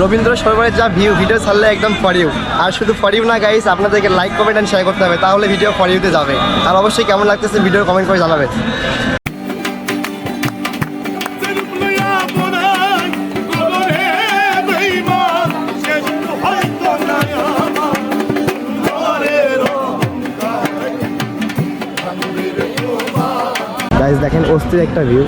রবীন্দ্র সরোবরের যা view video ছাড়লে একদম ফর ইউ আর শুধু ফর ইউ না গাইস আপনাদেরকে লাইক কমেন্ট অ্যান্ড শেয়ার করতে হবে, তাহলে ভিডিও ফর ইউতে যাবে। আর অবশ্যই কেমন লাগতেছে ভিডিও কমেন্ট করে গাইস দেখেন, অস্থির একটা ভিউ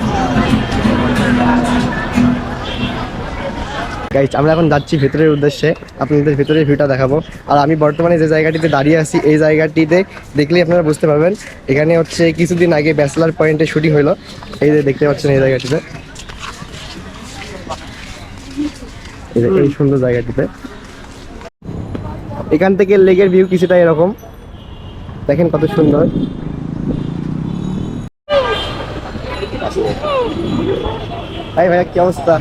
গাইস আমরা এখন যাচ্ছি ভেতরের উদ্দেশ্যে। আপনাদের ভেতরের ভিউটা দেখাবো। আর আমি বর্তমানে যে জায়গাটিতে দাঁড়িয়ে আছি, এই জায়গাটিতে দেখলেই আপনারা বুঝতে পারবেন, এখানে হচ্ছে কিছুদিন আগে ব্যাচেলার পয়েন্টে শুটিং হলো। এই যে দেখতে পাচ্ছেন এই জায়গাটিতে। এই সুন্দর জায়গাটিতে। এখান থেকে লেগের ভিউ কিছুটা এরকম। দেখেন কত সুন্দর। এই ভাইয়া, কি অবস্থা?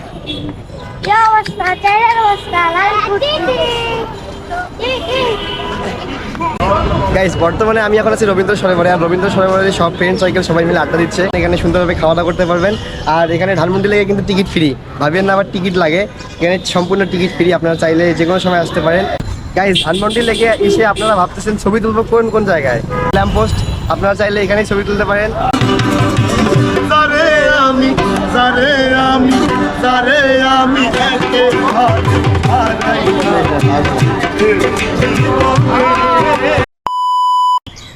গাইস বর্তমানে আমি এখন আছি রবীন্দ্র সরোবরে আর রবীন্দ্র সরোবরে সব ফ্রেন্ড সাইকেল সবাই মিলে আড্ডা দিচ্ছে। এখানে সুন্দরভাবে খাওয়া দাওয়া করতে পারবেন। আর এখানে ধানমন্ডি লেগে কিন্তু টিকিট ফ্রি ভাবেন না আবার টিকিট লাগে। এখানে সম্পূর্ণ টিকিট ফ্রি আপনারা চাইলে যে কোনো সময় আসতে পারেন। গাইস ধানমন্ডি লেগে এসে আপনারা ভাবতেছেন ছবি তুলবো কোন কোন জায়গায়? ল্যাম্প পোস্ট আপনারা চাইলে এখানেই ছবি তুলতে পারেন। আমি জারে আমি জারে আমি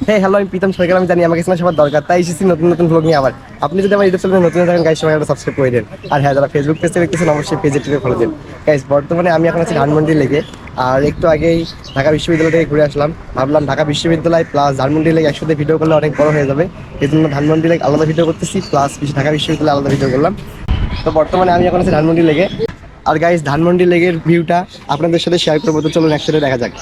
হ্যাঁ হ্যালো আমি প্রীতম সরকার, আমি জানি আমাকে শোনা সবার দরকার, তাই এসেছি নতুন নতুন ব্লগ নিয়ে আবার। আপনি যদি আমার ইউটিউব চ্যানেলে নতুন থাকেন গাইস সবাই একটা সাবস্ক্রাইব করে দেন। আর হ্যাঁ যারা ফেসবুক পেজে দেখতেছেন, অবশ্যই পেজে টিপে ফলো দেন। গাইস বর্তমানে আমি এখন আছি ধানমন্ডি লেগে আর একটু আগেই ঢাকা বিশ্ববিদ্যালয় থেকে ঘুরে আসলাম। ভাবলাম ঢাকা বিশ্ববিদ্যালয় প্লাস ধানমন্ডি লেগে একসাথে ভিডিও করলে অনেক বড় হয়ে যাবে। এই জন্য ধানমন্ডি লেগে আলাদা ভিডিও করতেছি প্লাস ঢাকা বিশ্ববিদ্যালয়ে আলাদা ভিডিও করলাম। তো বর্তমানে আমি এখন আছি ধানমন্ডি লেগে আর গাইস ধানমন্ডি লেগের ভিউটা আপনাদের সাথে শেয়ার করব, তো চলুন একসাথে দেখা যাক।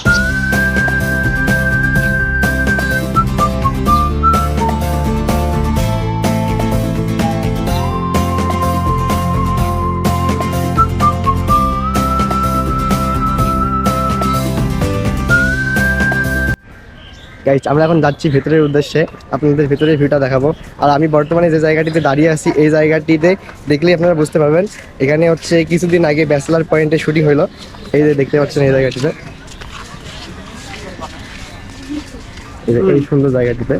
গাইজ আমরা এখন যাচ্ছি ভেতরের উদ্দেশ্যে। আপনাদের ভেতরের ভিউটা দেখাবো। আর আমি বর্তমানে যে জায়গাটিতে দাঁড়িয়ে আছি, এই জায়গাটিতে দেখলেই আপনারা বুঝতে পারবেন, এখানে হচ্ছে কিছুদিন আগে ব্যাচেলার পয়েন্টে শুটিং হলো এই যে দেখতে পাচ্ছেন এই জায়গাটিতে। এই সুন্দর জায়গাটিতে।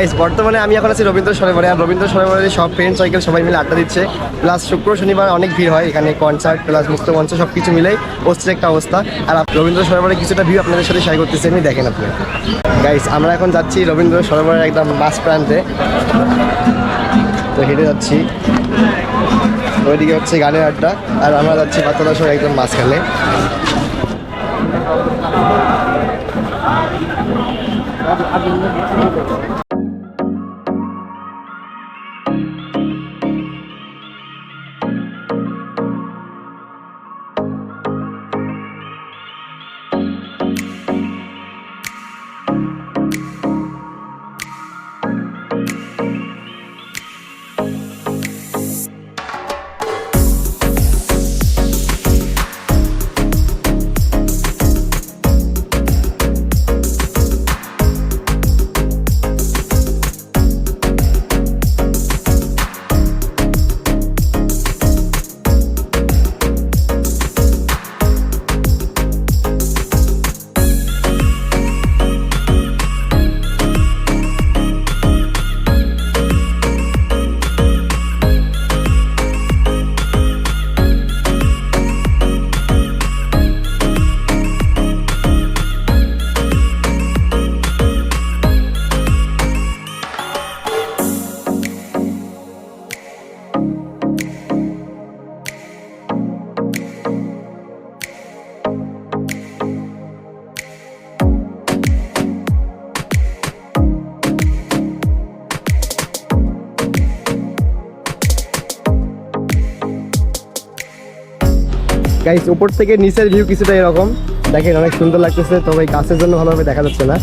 গাইস বর্তমানে আমি এখন আছি রবীন্দ্র সরোবরে, আর রবীন্দ্র সরোবরে সব ফ্রেন্ড সাইকেল সবাই মিলে আড্ডা দিচ্ছে। প্লাস শুক্র, শনিবার অনেক ভিড় হয় এখানে কনসার্ট প্লাস মুক্ত মঞ্চ সব কিছু মিলেই অস্থির একটা অবস্থা। আর রবীন্দ্র সরোবরে কিছুটা ভিউ আপনাদের সাথে শেয়ার করতেছি আমি দেখেন আপনি। গাইস আমরা এখন যাচ্ছি রবীন্দ্র সরোবরের একদম মাঝ প্রান্তে। তো হেঁটে যাচ্ছি। ওইদিকে হচ্ছে গানের আড্ডা, আর আমরা যাচ্ছি বাচ্চাদাসর একদম মাঝখানে। গাইস উপর থেকে নিচের ভিউ কিছুটা এরকম। দেখেন, অনেক সুন্দর লাগতেছে। তবে গাছের জন্য ভালোভাবে দেখা যাচ্ছে না।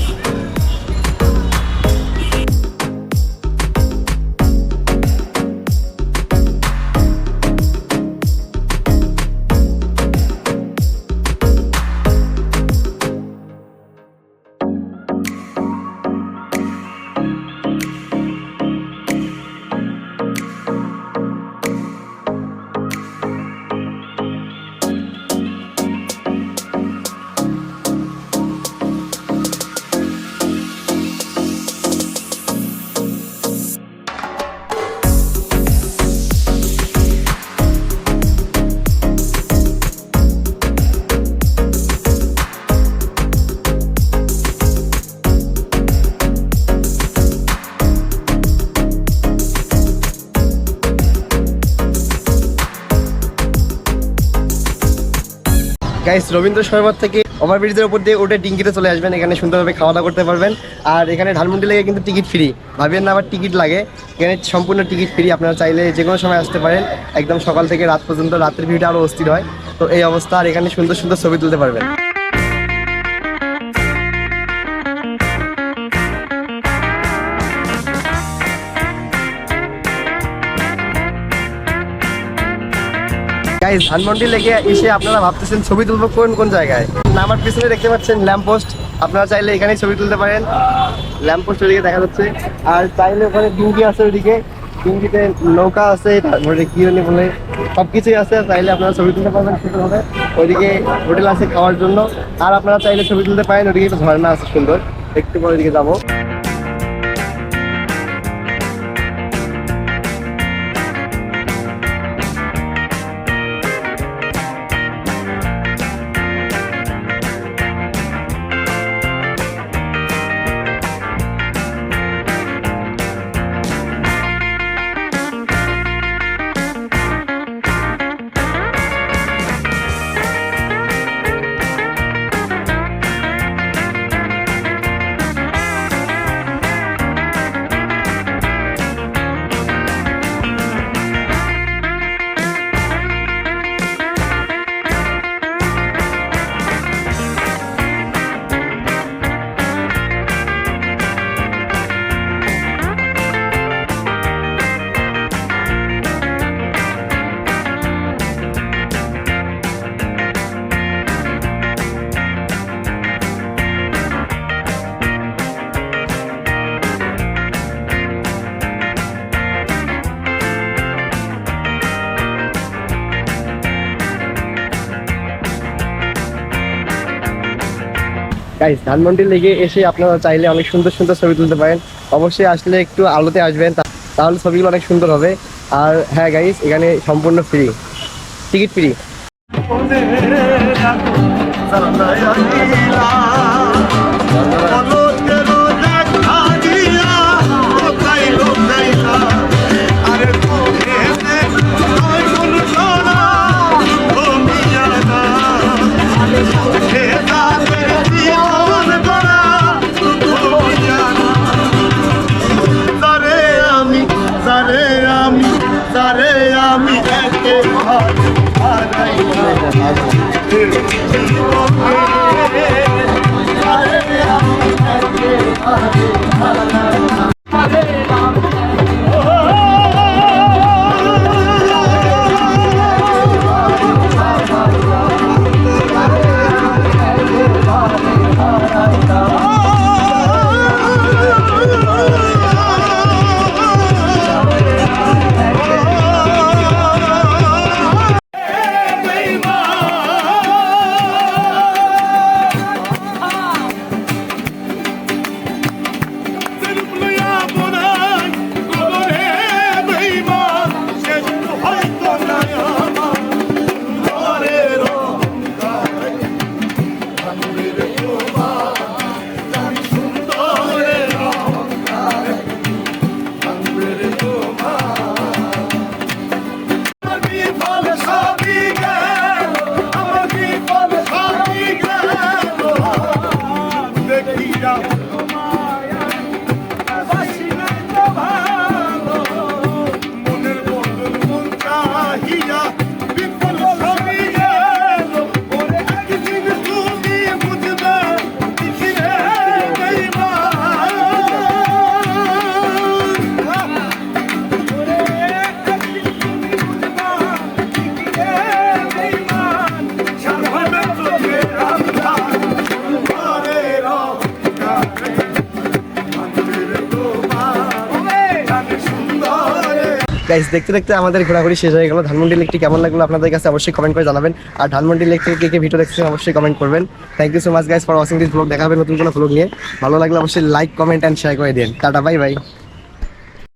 গাইস রবীন্দ্র সরোবর থেকে ওভারব্রিজের উপর দিয়ে উঠে টিঙ্কিতে চলে আসবেন। এখানে সুন্দরভাবে খাওয়া দাওয়া করতে পারবেন। আর এখানে ধানমন্ডি লেগে কিন্তু টিকিট ফ্রি ভাবেন না, আবার টিকিট লাগে। এখানে সম্পূর্ণ টিকিট ফ্রি আপনারা চাইলে যে কোনো সময় আসতে পারেন। একদম সকাল থেকে রাত পর্যন্ত রাতের ভিউটা আরও অস্থির হয়। তো এই অবস্থা, আর এখানে সুন্দর সুন্দর ছবি তুলতে পারবেন। গাইস ধানমন্ডি লেগে এসে আপনারা ভাবতেছেন ছবি তুলবো কোন কোন জায়গায়? আমার পিছনে দেখতে পাচ্ছেন ল্যাম্প পোস্ট আপনারা চাইলে এখানেই ছবি তুলতে পারেন। ল্যাম্প পোস্ট ওদিকে দেখা যাচ্ছে। আর চাইলে ওখানে ডিঙ্গি আছে ওদিকে ডিঙ্গিতে নৌকা আছে, তারপরে কি জানি বলে সব কিছুই আছে। চাইলে আপনারা ছবি তুলতে পারবেন সুন্দরভাবে ওইদিকে হোটেল আছে খাওয়ার জন্য। আর আপনারা চাইলে ছবি তুলতে পারেন ওদিকে একটা ঝর্ণা আছে সুন্দর। একটু পরে ওদিকে যাব। গাইস ধানমন্ডি লেগে এসে আপনারা চাইলে অনেক সুন্দর সুন্দর ছবি তুলতে পারেন। অবশ্যই আসলে একটু আলোতে আসবেন তাহলে ছবিগুলো অনেক সুন্দর হবে। আর হ্যাঁ গাইজ এখানে সম্পূর্ণ ফ্রি টিকিট ফ্রি যাবে திருமா গাইস দেখতে দেখতে আমাদের ঘোরাঘুরি শেষ হয়ে গেল। ধানমন্ডি লেকটি কেমন লাগল আপনাদের কাছে অবশ্যই কমেন্ট করে জানাবেন। আর ধানমন্ডি লেক থেকে কে কে ভিডিও দেখছেন অবশ্যই কমেন্ট করবেন। Thank you so much guys for watching this vlog দেখা হবে নতুন কোনো ব্লগ নিয়ে। ভালো লাগলে অবশ্যই লাইক কমেন্ট অ্যান্ড শেয়ার করে দিন। Tata bye bye